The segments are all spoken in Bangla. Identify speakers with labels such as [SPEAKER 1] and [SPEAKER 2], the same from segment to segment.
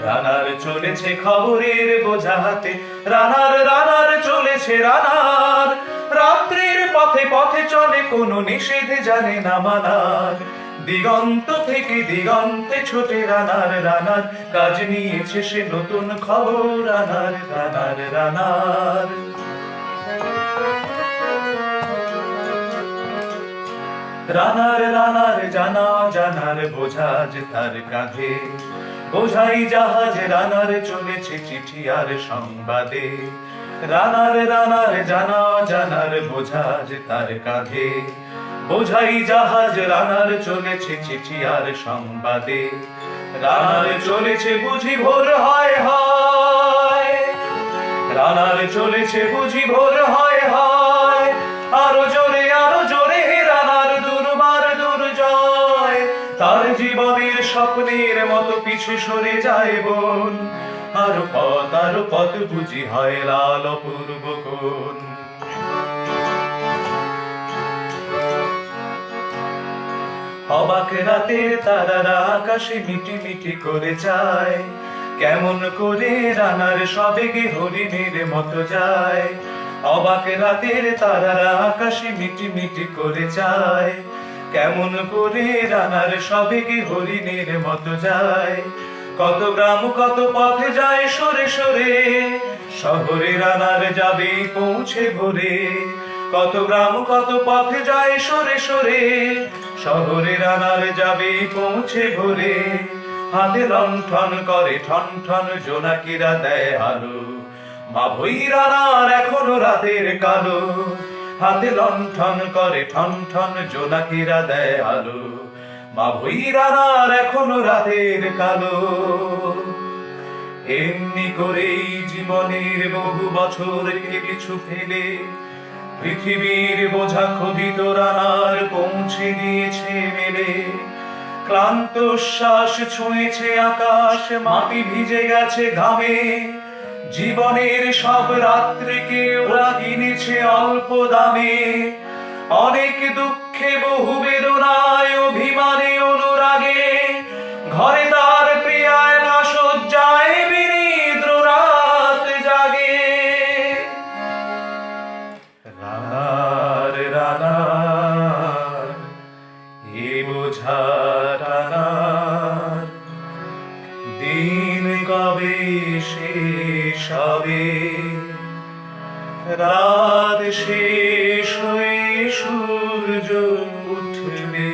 [SPEAKER 1] রানার চলেছে খবরের বোঝা হাতে, রানার রানার চলেছে রানার। রাত্রির পথে পথে চলে, কোনো নিষেধে জানে না মানার। দিগন্ত থেকে দিগন্তে ছোটে রানার রানার কাজ নিয়েছে সে নতুন খবর, রানার রানার রানার। রানার রানার জানা, জানার বোঝা যে তার কাঁধে। বোঝাই জাহাজ রানার চলেছে চিঠি আর সংবাদে। রানার রানার, জানা জানার বোঝা যে তার কাঁধে। বোঝাই জাহাজ রানার চলেছে চিঠি আর সংবাদে। রানার চলেছে বুঝি ভোর, হয় হয়। রানার চলেছে বুঝি ভোর হয় হয় তার জীবনের স্বপ্নের মতো পিছু সরে যায় বোন। আরও পথ আরও পথ বুঝি হয় লাল অপূর্ব কোন অবাক রাতের তারারা আকাশে মিটি মিটি করে যায়। কেমন করে রানার সবেগে হরিণের মতো যায়। অবাক রাতের তারারা আকাশে মিটি মিটি করে যায়। কেমন করে রানার সবেগে হরিণের মতো যায়? কত গ্রাম, কত পথে যায় সরে সরে, শহরে রানার যাবে, পৌঁছে ভোরে। কত গ্রাম, কত পথে যায় সরে সরে, শহরে রানার যাবে, পৌঁছে ভোরে। হাতে লণ্ঠন করে, ঠন ঠন জোনাকিরা দেয় আলো। মা ভই রানার এখনও রাতের কালো। হাতে লণ্ঠন করে, ঠন ঠন জোনাকিরা দেয় আলো। মা ভই রানার এখনও রাতের কালো। এমনি করেই জীবনের বহু বছর কিছু ফেলে, পৃথিবীর বোঝা খোদিত রানার পৌঁছে দিয়েছে মেলে। ক্লান্ত শ্বাস ছুঁয়েছে আকাশ, মাটি ভিজে গেছে ঘামে। জীবনের সব রাত্রিকে ওরা কিনেছে অল্প দামে। অনেক দুঃখে, বহু বেদনায়, অভিমানে, অনুরাগে। ঘরে তার প্রিয়ায় না সজ্জায় বিনিদ্র রাত জাগে। রানার রানার, এ বোঝা রানার দিন কবে শেষ? হবে রাত শেষ হয়ে সূর্য উঠবে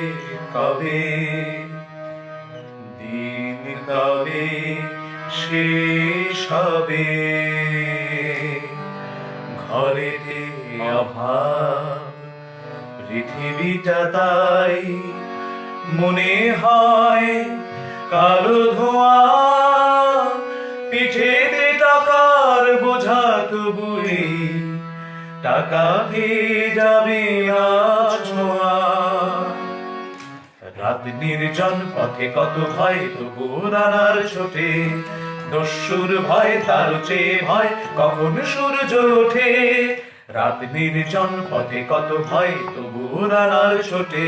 [SPEAKER 1] কবে? দিন কবে শেষ হবে? ঘরেতে অভাব, পৃথিবীটা তাই মনে হয় কালো ধোঁয়া, পিঠেতে টাকা আজ ছোঁয়া রাত নির্জন, পথে কত ভয়, তবু রানার ছোটে। দস্যুর ভয়, তার চেয়ে ভয়, কখন সূর্য ওঠে। রাত নির্জন, পথে কত ভয়, তবু রানার ছোটে।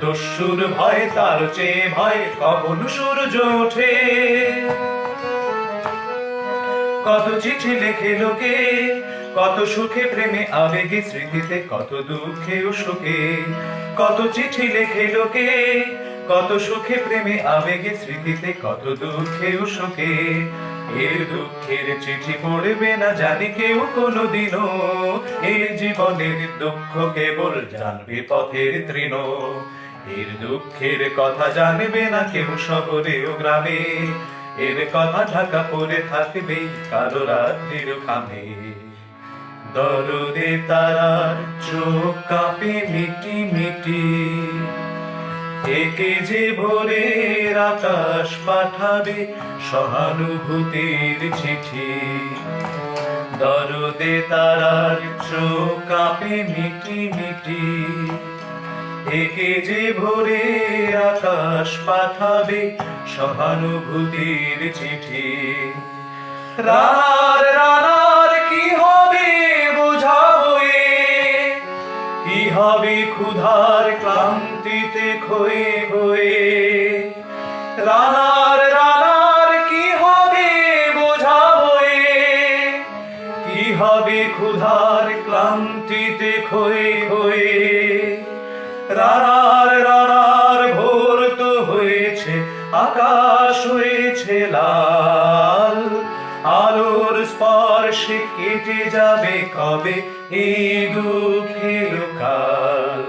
[SPEAKER 1] দস্যুর ভয়, তার চেয়ে ভয়, কখন সূর্য ওঠে। কত চিঠি লেখে লোকে কত সুখে প্রেমে আবেগে স্মৃতিতে, কত দুঃখে ও সুখে। কত চিঠি লেখে লোকে, কত সুখে প্রেমে আবেগে স্মৃতিতে, কত দুঃখে ও সুখে। এর দুঃখের চিঠি পড়বে না জানি কেউ কোনোদিনও। এর জীবনের দুঃখ কেবল জানবে পথের তৃণ। এর দুঃখের কথা জানবে না কেউ শহরে ও গ্রামে। এর কথা ঢাকা পড়ে থাকবে কারও রাত্রির খামে দরদে তারার চোখ কাঁপে মিটি মিটি। একে যে ভোরের আকাশ পাঠাবে সহানুভূতির চিঠি। দরদে তারার চোখ কাঁপে মিটি মিটি। একে যে ভোরে আকাশ পাঠাবে সহানুভূতির চিঠি। রানার রানার কি হবে বোঝাবো কি হবে ক্ষুধার ক্লান্তিতে ক্ষয়ে হয়ে? রানার রানার কি হবে বোঝাবো কি হবে ক্ষুধার ক্লান্তিতে ক্ষয়ে হয়ে রানার রানার ভোর তো হয়েছে, আকাশ হয়েছে লাল। স্পর্শে কেটে যাবে কবে? এই দুঃখের কাল।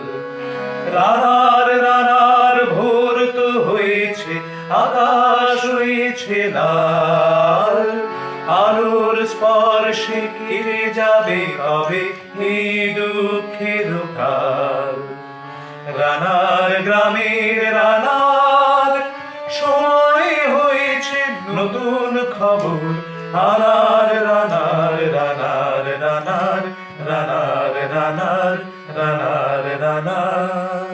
[SPEAKER 1] রানার রানার ভোর তো হয়েছে, আকাশ হয়েছে লাল। আলোর স্পর্শে কেটে যাবে কবে? এই দুঃখের কাল। রানার, গ্রামের রানার, সময় হয়েছে নতুন খবর। Ranar, ranar, ranar, ranar, ranar, ranar.